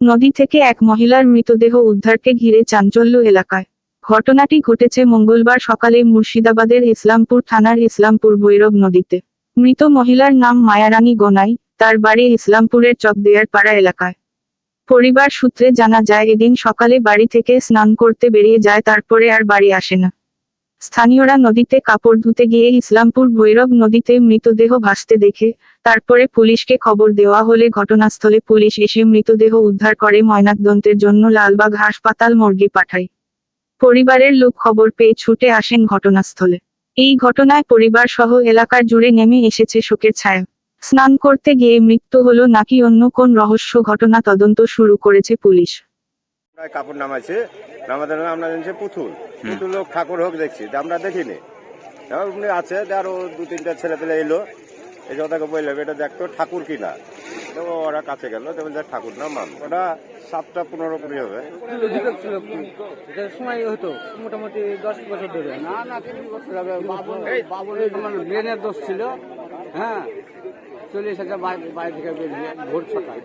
নদী থেকে এক মহিলার মৃতদেহ উদ্ধারকে ঘিরে চাঞ্চল্য এলাকায়। ঘটনাটি ঘটেছে মঙ্গলবার সকালে মুর্শিদাবাদের ইসলামপুর থানার ইসলামপুর ভৈরব নদীতে। মৃত মহিলার নাম মায়ারানী গোনাই, তার বাড়ি ইসলামপুরের চকদেয়ার পাড়া এলাকায়। পরিবার সূত্রে জানা যায়, এদিন সকালে বাড়ি থেকে স্নান করতে বেরিয়ে যায়, তারপরে আর বাড়ি আসে না। স্থানীয়রা নদীতে কাপড় ধুতে গিয়ে ইসলামপুর ভৈরব নদীতে মৃতদেহ ভাসতে দেখে, তারপরে পুলিশকে খবর দেওয়া হলে ঘটনাস্থলে পুলিশ এসে মৃতদেহ উদ্ধার করে ময়নাতদন্তের জন্য লালবাগ হাসপাতাল মর্গে পাঠায়। পরিবারের লোক খবর পেয়ে ছুটে আসেন ঘটনাস্থলে। এই ঘটনায় পরিবার সহ এলাকার জুড়ে নেমে এসেছে শোকের ছায়া। স্নান করতে গিয়ে মৃত্যু হলো নাকি অন্য কোন রহস্য ঘটনা তদন্ত শুরু করেছে পুলিশ। কাপড় নামাইছে, নামাতে আমরা জানছি পুতুল। পুতুল লোক ঠাকুর হোক দেখছি তা আমরা দেখিনি। উনি আছে যে আরও দু তিনটা ছেলে পেলে এলো। এই কথাকে বললাম এটা দেখতো ঠাকুর কিনা তো ওরা কাছে গেল তো বলছে ঠাকুর না মান ওটা সাতটা পনেরো কুড়ি হবে। ছিল সময় হতো মোটামুটি দশ বছর ধরে। না না বছর হবে। ব্রেনের দোষ ছিল। হ্যাঁ চলে এসেছে বাইরে বাইরে থেকে বেরিয়ে ভোর ছটায়।